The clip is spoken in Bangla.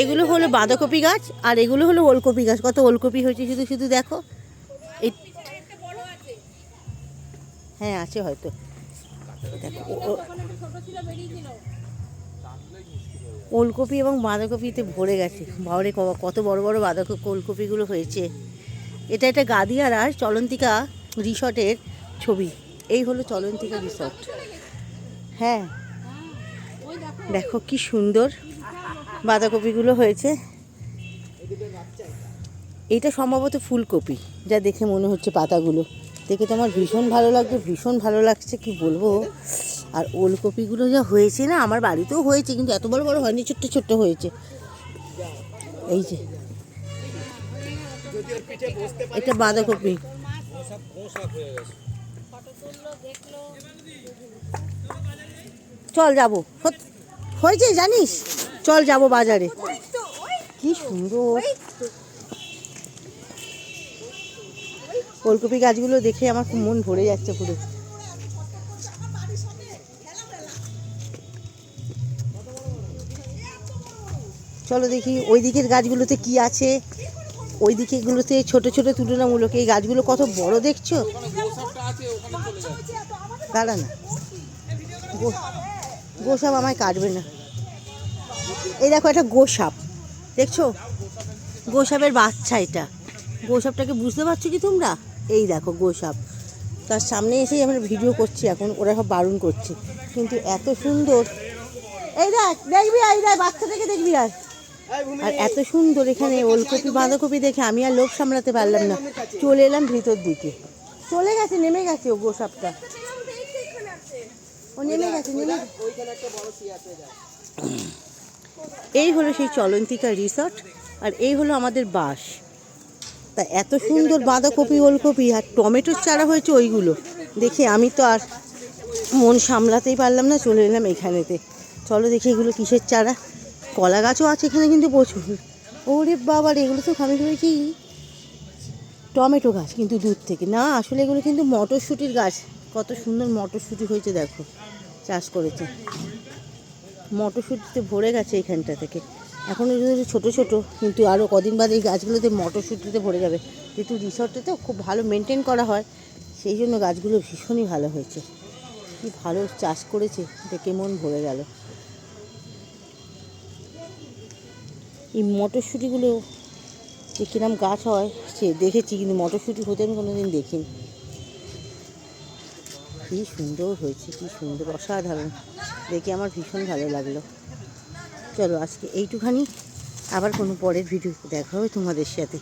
এগুলো হলো বাঁধাকপি গাছ আর এগুলো হলো ওলকপি গাছ। কত ওলকপি হয়েছে শুধু শুধু দেখো। হ্যাঁ আছে হয়তো। ওলকপি এবং বাঁধাকপিতে ভরে গেছে। বাবা কত বড় বড় বাঁধাকপি ওলকপিগুলো হয়েছে। এটা একটা গাদিয়ার আর চলন্তিকা রিসর্টের ছবি। এই হলো চলন্তিকা রিসর্ট। হ্যাঁ। দেখো কি সুন্দর। বাঁধাকপিগুলো হয়েছে। এটা সম্ভবত ফুলকপি, যা দেখে মনে হচ্ছে পাতাগুলো। দেখে তো আমার ভীষণ ভালো লাগছে, ভীষণ ভালো লাগছে, কি বলব? আর ওলকপিগুলো যা হয়েছে না, আমার বাড়িতেও হয়েছে, কিন্তু এত বড় বড় হয়নি, ছোট্ট ছোট্ট হয়েছে। এই যে। এটা বাঁধাকপি। চল যাব। হয়েছে, জানিস? চল যাব বাজারে। কি সুন্দর। ওলকপি গাছগুলো দেখে আমার খুব মন ভরে যাচ্ছে পুরো। চলো দেখি ওই দিকের গাছগুলোতে কি আছে। ওই দিকেগুলোতে ছোট ছোট তুলনামূলক। এই গাছগুলো কত বড় দেখছ? দাঁড়া না। গো- গোসাপ আমায় কাটবে না। এই দেখো একটা গোসাপ। দেখছ? গোসাপের বাচ্চা এটা। গোসাপটাকে বুঝতে পারছ কি তোমরা? এই দেখো, গোসাপ। তার সামনে এসেই আমরা ভিডিও করছি এখন, ওরা সব বারণ করছে। কিন্তু এত সুন্দর। এই দেখ, দেখবি, এই দেখ বাচ্চা থেকে দেখবি, আর। আর এত সুন্দর এখানে ওলকপি, বাঁধাকপি দেখে আমি আর লোভ সামলাতে পারলাম না। চলে এলাম ভিতর দিকে। চলে গেছে, নেমে গেছে ও গোসাপটা। ও নেমে গেছে নেমে গেছে। এই হলো সেই চলন্তিকা রিসর্ট আর এই হলো আমাদের বাস তা এত সুন্দর বাঁধাকপি ওলকপি আর টমেটোর চারা হয়েছে ওইগুলো। দেখে আমি তো আর মন সামলাতেই পারলাম না চলে এলাম এখানেতে। চলো দেখি এগুলো কিসের চারা। কলা গাছও আছে এখানে কিন্তু প্রচুর। ওরে বাবা রে, এগুলো তো আমি ভেবেছি টমেটো গাছ কিন্তু দূর থেকে। না আসলে এগুলো কিন্তু মটরশুঁটির গাছ। কত সুন্দর মটরশুঁটি হয়েছে দেখো চাষ করেছে। মটরশুঁটিতে ভরে গেছে এখানটা থেকে। এখনও যদি ছোটো ছোটো, কিন্তু আরও কদিন বাদে এই গাছগুলোতে মটরশুঁটিতে ভরে যাবে। যেহেতু রিসর্টে তো খুব ভালো মেনটেন করা হয়, সেই জন্য গাছগুলো ভীষণই ভালো হয়েছে। কি ভালো চাষ করেছে দেখে মন ভরে গেল। এই মটরশুঁটিগুলো যে কিরম গাছ হয়, সে দেখেছি, কিন্তু মটরশুঁটি হতে আমি কোনোদিন দেখিনি। কি সুন্দর হয়েছে, কি সুন্দর, অসাধারণ। দেখে আমার ভীষণ ভালো লাগল। চলো আজকে এইটুখানি, আবার কোনো পরের ভিডিও দেখা হবে তোমাদের সাথে।